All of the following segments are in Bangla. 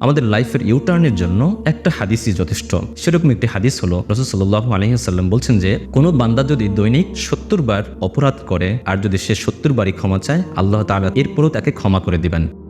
আমাদের লাইফের ইউটার্নের জন্য একটা হাদিসই যথেষ্ট। সেরকম একটি হাদিস হলো, রসুল সাল্লাহ আলহিহাল্লাম বলছেন যে, কোনো বান্দা যদি দৈনিক সত্তর বার অপরাধ করে, আর যদি সে সত্তর বারই ক্ষমা চায়, আল্লাহ তালা এরপরও তাকে ক্ষমা করে দিবেন।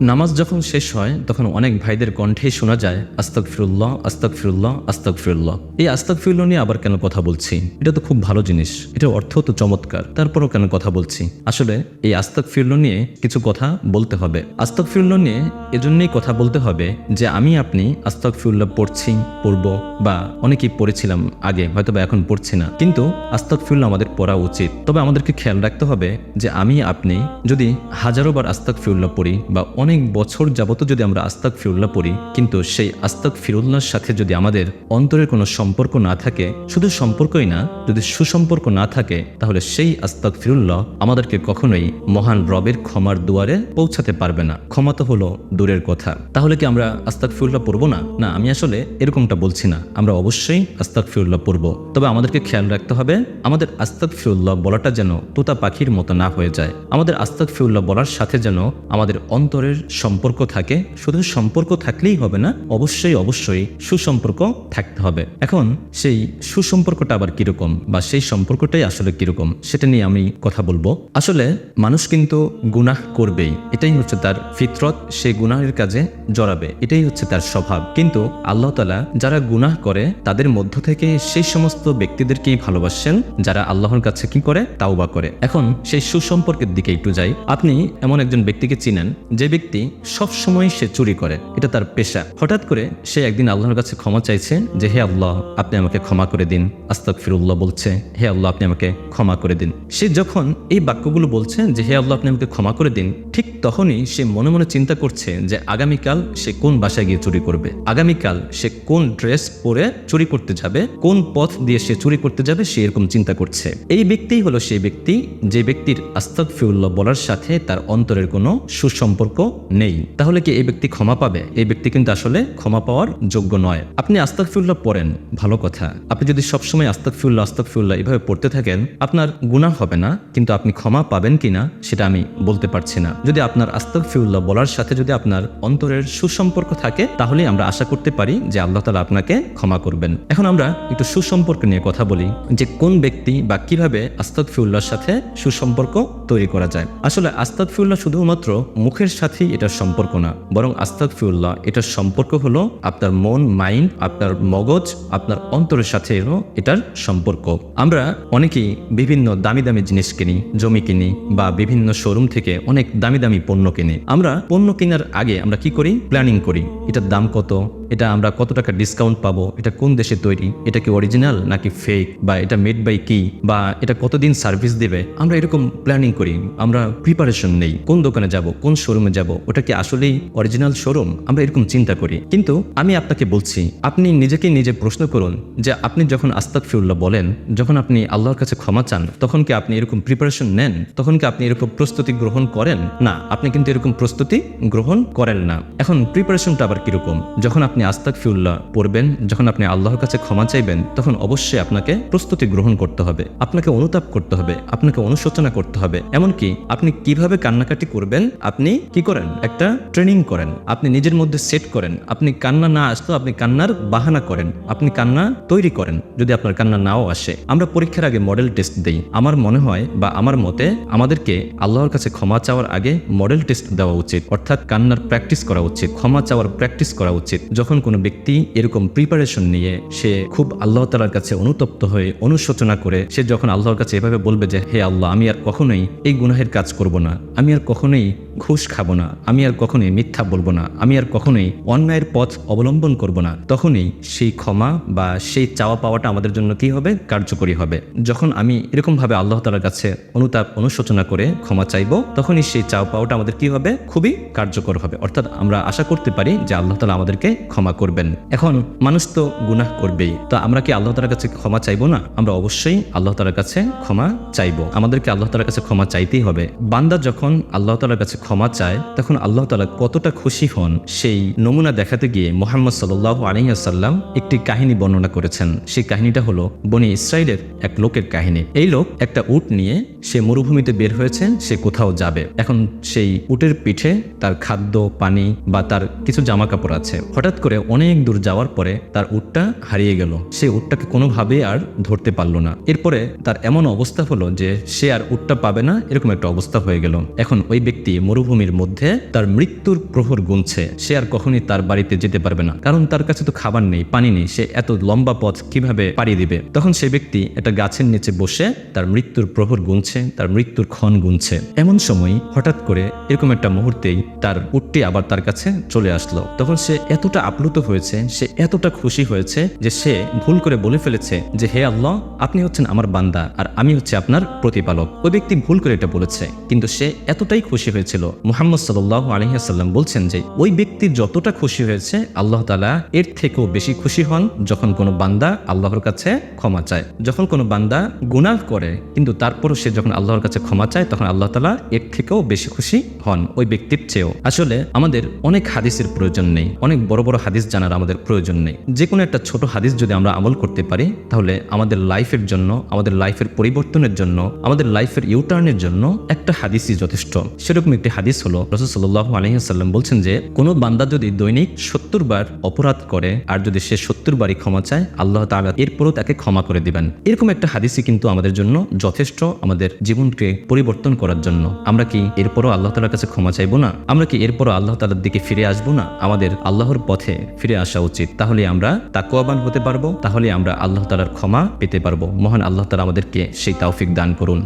নামাজ যখন শেষ হয়, তখন অনেক ভাইদের কণ্ঠেই শোনা যায় আস্তাক ফিরুল্লাহ আস্তাক ফিরুল্লাহ আস্তাক ফিরুল্লাহ এই আস্তাক ফিরুল্লাহ নিয়ে আবার কেন কথা বলছি? এটা তো খুব ভালো জিনিস। এটার অর্থ তো চমৎকার। তারপরও কেন কথা বলছি? আসলে এই আস্তাক ফিরুল্লাহ নিয়ে কিছু কথা বলতে হবে। আস্তাক ফিরুল্লাহ নিয়ে এজন্যই কথা বলতে হবে যে, আমি, আপনি আস্তাক ফিরুল্লাহ পড়ছি, পড়ব বা অনেকেই পড়েছিলাম আগে হয়তো বা এখন পড়ছি না। কিন্তু আস্তাক ফিরুল্লাহ আমাদের পড়া উচিত। তবে আমাদেরকে খেয়াল রাখতে হবে যে, আমি, আপনি যদি হাজারো বার আস্তাক ফিরুল্লাহ পড়ি বা অনেক বছর যাবত যদি আমরা আস্তাক ফিরুল্লাহ পড়ি, কিন্তু সেই আস্তাক ফিরুল্লাহর সাথে যদি আমাদের অন্তরের কোনো সম্পর্ক না থাকে, শুধু সম্পর্কই না, যদি সুসম্পর্ক না থাকে, তাহলে সেই আস্তাক ফিরুল্লাহ আমাদেরকে কখনোই মহান রবের ক্ষমার দুয়ারে পৌঁছাতে পারবে না। ক্ষমা তো হলো দূরের কথা। তাহলে কি আমরা আস্তাক ফিরুল্লাহ পড়ব না? না, আমি আসলে এরকমটা বলছি না। আমরা অবশ্যই আস্তাক ফিরুল্লাহ পড়ব। তবে আমাদেরকে খেয়াল রাখতে হবে, আমাদের আস্তাক ফিরুল্লাহ বলাটা যেন তোতা পাখির মতো না হয়ে যায়। আমাদের আস্তাক ফিরুল্লাহ বলার সাথে যেন আমাদের অন্তরের সম্পর্ক থাকে, শুধু সম্পর্ক থাকলেই হবে না, অবশ্যই অবশ্যই সুসম্পর্ক থাকতে হবে। এখন সেই সুসম্পর্কটা আবার কীরকম বা সেই সম্পর্কটাই আসলে কীরকম, সেটা নিয়ে আমি কথা বলব। আসলে মানুষ কিন্তু গুনাহ করবেই, এটাই হচ্ছে তার ফিতরত, সে গুনাহের কাজে জড়াবে, এটাই হচ্ছে তার স্বভাব। কিন্তু আল্লাহ তালা যারা গুনাহ করে, তাদের মধ্য থেকে সেই সমস্ত ব্যক্তিদেরকেই ভালোবাসেন, যারা আল্লাহর কাছে কি করে? তাওবা করে। এখন সেই সুসম্পর্কের দিকে একটু যাই। আপনি এমন একজন ব্যক্তিকে চিনেন, যে ব্যক্তি সব সময় সে চুরি করে, এটা তার পেশা। হঠাৎ করে সে একদিন আল্লাহর কাছে ক্ষমা চাইছে যে, হে আল্লাহ, আপনি আমাকে ক্ষমা করে দিন। আস্তাক ফিরুল্লাহ বলছে, হে আল্লাহ, আপনি আমাকে ক্ষমা করে দিন। সে যখন এই বাক্যগুলো বলছে যে, হে আল্লাহ, আপনি আমাকে ক্ষমা করে দিন, ঠিক তখনই সে মনে মনে চিন্তা করছে যে, আগামীকাল সে কোন বাসায় গিয়ে চুরি করবে? আগামীকাল সে কোন ড্রেস পরে চুরি করতে যাবে? কোন পথ দিয়ে সে চুরি করতে যাবে? সে এরকম চিন্তা করছে। এই ব্যক্তিই হলো সেই ব্যক্তি যে ব্যক্তির আস্তাক ফিউল্লাহ বলার সাথে তার অন্তরের কোনো সুসম্পর্ক নেই। তাহলে কি এই ব্যক্তি ক্ষমা পাবে? এই ব্যক্তি কিন্তু আসলে ক্ষমা পাওয়ার যোগ্য নয়। আপনি আস্তাক ফিউল্লাহ পড়েন, ভালো কথা। আপনি যদি সবসময় আস্তাক ফিউল্লাহ আস্তাক ফিউল্লাহ এভাবে পড়তে থাকেন, আপনার গুনাহ হবে না, কিন্তু আপনি ক্ষমা পাবেন কিনা, সেটা আমি বলতে পারছি না। যদি আপনার আস্তাক ফিউল্লাহ বলার সাথে যদি আপনার অন্তরের সুসম্পর্ক থাকে তাহলে আমরা আশা করতে পারি যে আল্লাহ তালা আপনাকে ক্ষমা করবেন। এখন আমরা একটু সুসম্পর্ক নিয়ে কথা বলি, যে কোন ব্যক্তি বা কীভাবে আস্তাক ফিউল্লাহর সাথে সুসম্পর্ক তৈরি করা যায়। আসলে আস্তাক ফিউল্লাহ শুধুমাত্র মুখের সাথেই এটার সম্পর্ক না। বরং আস্তাক ফিউল্লাহ এটার সম্পর্ক হলো আপনার মন, মাইন্ড, আপনার মগজ, আপনার অন্তরের সাথে এটার সম্পর্ক। আমরা অনেকেই বিভিন্ন দামি দামি জিনিস কিনি, জমি কিনি বা বিভিন্ন শোরুম থেকে অনেক দামি দামি পণ্য কিনি। আমরা পণ্য কেনার আগে আমরা কি করি? প্ল্যানিং করি। এটার দাম কত? এটা আমরা কত টাকা ডিসকাউন্ট পাবো? এটা কোন দেশে তৈরি? এটা কি অরিজিনাল নাকি ফেক বা এটা মেড বাই কি? বা এটা কতদিন সার্ভিস দেবে? আমরা এরকম প্ল্যানিং করি। আমরা প্রিপারেশন নেই। কোন দোকানে যাব? কোন শোরুমে যাব? ওটা কি আসলেই অরিজিনাল শোরুম আমরা এরকম চিন্তা করি। কিন্তু আমি আপনাকে বলছি, আপনি নিজেকে নিজে প্রশ্ন করুন যে আপনি যখন আস্তাক ফিউল্লাহ বলেন, যখন আপনি আল্লাহর কাছে ক্ষমা চান, তখন কি আপনি এরকম প্রিপারেশন নেন? তখন কি আপনি এরকম প্রস্তুতি গ্রহণ করেন? না, আপনি কিন্তু এরকম প্রস্তুতি গ্রহণ করেন না। এখন প্রিপারেশনটা আবার কীরকম? যখন আপনি আস্তাক ফিউল্লাহ পড়বেন, যখন আপনি আল্লাহর কাছে ক্ষমা চাইবেন, তখন অবশ্যই আপনাকে প্রস্তুতি গ্রহণ করতে হবে, আপনাকে অনুতাপ করতে হবে, আপনাকে অনুশোচনা করতে হবে। এমনকি আপনি কীভাবে কান্নাকাটি করবেন, আপনি কি করেন? একটা ট্রেনিং করেন, আপনি নিজের মধ্যে সেট করেন, আপনি কান্না না আসতো আপনি কান্নার বাহানা করেন, আপনি কান্না তৈরি করেন, যদি আপনার কান্না নাও আসে। আমরা পরীক্ষার আগে মডেল টেস্ট দেই। আমার মনে হয় বা আমার মতে, আমাদেরকে আল্লাহর কাছে ক্ষমা চাওয়ার আগে মডেল টেস্ট দেওয়া উচিত, অর্থাৎ কান্নার প্র্যাকটিস করা উচিত, ক্ষমা চাওয়ার প্র্যাকটিস করা উচিত। যখন কোনো ব্যক্তি এরকম প্রিপারেশন নিয়ে সে খুব আল্লাহ তালার কাছে অনুতপ্ত হয়ে অনুশোচনা করে, সে যখন আল্লাহর কাছে এভাবে বলবে যে, হে আল্লাহ, আমি আর কখনোই এই গুনাহের কাজ করব না, আমি আর কখনোই ঘুষ খাব না, আমি আর কখনোই মিথ্যা বলব না, আমি আর কখনোই অন্যায়ের পথ অবলম্বন করব না, তখনই সেই ক্ষমা বা সেই চাওয়া পাওয়াটা আমাদের জন্য কি হবে? কার্যকরী হবে। যখন আমি এরকমভাবে আল্লাহ তালার কাছে অনুতাপ, অনুশোচনা করে ক্ষমা চাইব, তখনই সেই চাওয়া পাওয়াটা আমাদের কি হবে? খুবই কার্যকর হবে। অর্থাৎ আমরা আশা করতে পারি যে আল্লাহ তালা আমাদেরকে ক্ষমা করবেন। এখন মানুষ তো গুনাহ করবেই। তো আমরা কি আল্লাহ তালার কাছে ক্ষমা চাইব না? আমরা অবশ্যই আল্লাহ তালার কাছে ক্ষমা চাইব। আমাদেরকে আল্লাহ তালার কাছে ক্ষমা চাইতেই হবে। বান্দা যখন আল্লাহ তালার কাছে ক্ষমা চায়, তখন আল্লাহ তালা কতটা খুশি হন সেই নমুনা দেখাতে গিয়ে মোহাম্মদ সাল্লাহ আলহিহাসাল্লাম একটি কাহিনী বর্ণনা করেছেন। সেই কাহিনীটা হলো বনি ইসরায়েলের এক লোকের কাহিনী। এই লোক একটা উট নিয়ে সে মরুভূমিতে বের হয়েছে, সে কোথাও যাবে। এখন সেই উটের পিঠে তার খাদ্য, পানি বা তার কিছু জামা কাপড় আছে। হঠাৎ অনেক দূর যাওয়ার পরে তার উটটা হারিয়ে গেল। সে উটটাকে কোনোভাবে আর ধরতে পারল না। এরপরে তার এমন অবস্থা হলো যে সে আর উটটা পাবে না, এরকম একটা অবস্থা হয়ে গেল। এখন ওই ব্যক্তি মরুভূমির মধ্যে তার মৃত্যুর প্রহর গুনছে। সে আর কখনই তার বাড়িতে যেতে পারবে না। কারণ তার কাছে তো খাবার নেই, পানি নেই। সে এত লম্বা পথ কীভাবে পাড়ি দিবে? তখন সে ব্যক্তি একটা গাছের নিচে বসে তার মৃত্যুর প্রহর গুনছে, তার মৃত্যুর ক্ষণ গুনছে। এমন সময় হঠাৎ করে এরকম একটা মুহূর্তেই তার উটটি আবার তার কাছে চলে আসলো। তখন সে এতটা আপ্লুত হয়েছে, সে এতটা খুশি হয়েছে যে সে ভুল করে বলে ফেলেছে যে, হে আল্লাহ, আপনি হচ্ছেন আমার বান্দা আর আমি হচ্ছে আপনার প্রতিপালক। ওই ব্যক্তি ভুল করে এটা বলেছে, কিন্তু সে এতটাই খুশি হয়েছিল। মুহাম্মদ সাল্লাহ আলহিহাসাল্লাম বলছেন যে, ওই ব্যক্তি যতটা খুশি হয়েছে, আল্লাহ তালা এর থেকেও বেশি খুশি হন যখন কোনো বান্দা আল্লাহর কাছে ক্ষমা চায়। যখন কোনো বান্দা গুনাহ করে, কিন্তু তারপরও সে যখন আল্লাহর কাছে ক্ষমা চায়, তখন আল্লাহ তালা এর থেকেও বেশি খুশি হন ওই ব্যক্তির চেয়েও। আসলে আমাদের অনেক হাদিসের প্রয়োজন নেই, অনেক বড় বড় হাদিস জানার আমাদের প্রয়োজন নেই। যে কোনো একটা ছোট হাদিস যদি আমরা আমল করতে পারি, তাহলে আমাদের লাইফের জন্য, আমাদের লাইফের পরিবর্তনের জন্য, আমাদের লাইফের ইউটার্নের জন্য একটা হাদিসই যথেষ্ট। সেরকম একটি হাদিস হলো, রসুল সাল্লাহ আলহিহাল্লাম বলছেন যে, কোনো বান্দা যদি দৈনিক সত্তর বার অপরাধ করে, আর যদি সে সত্তর বারই ক্ষমা চায়, আল্লাহ তাআলা এরপরও তাকে ক্ষমা করে দিবেন। এরকম একটা হাদিসই কিন্তু আমাদের জন্য যথেষ্ট আমাদের জীবনকে পরিবর্তন করার জন্য। আমরা কি এরপরও আল্লাহ তালার কাছে ক্ষমা চাইব না? আমরা কি এরপরও আল্লাহ তালার দিকে ফিরে আসব না? আমাদের আল্লাহর পথে ফিরে আসা উচিত। তাহলে আমরা তাকুয়াবান হতে পারব, তাহলে আমরা আল্লাহ তালার ক্ষমা পেতে পারব। মহান আল্লাহ তালা আমাদেরকে সেই তৌফিক দান করুন।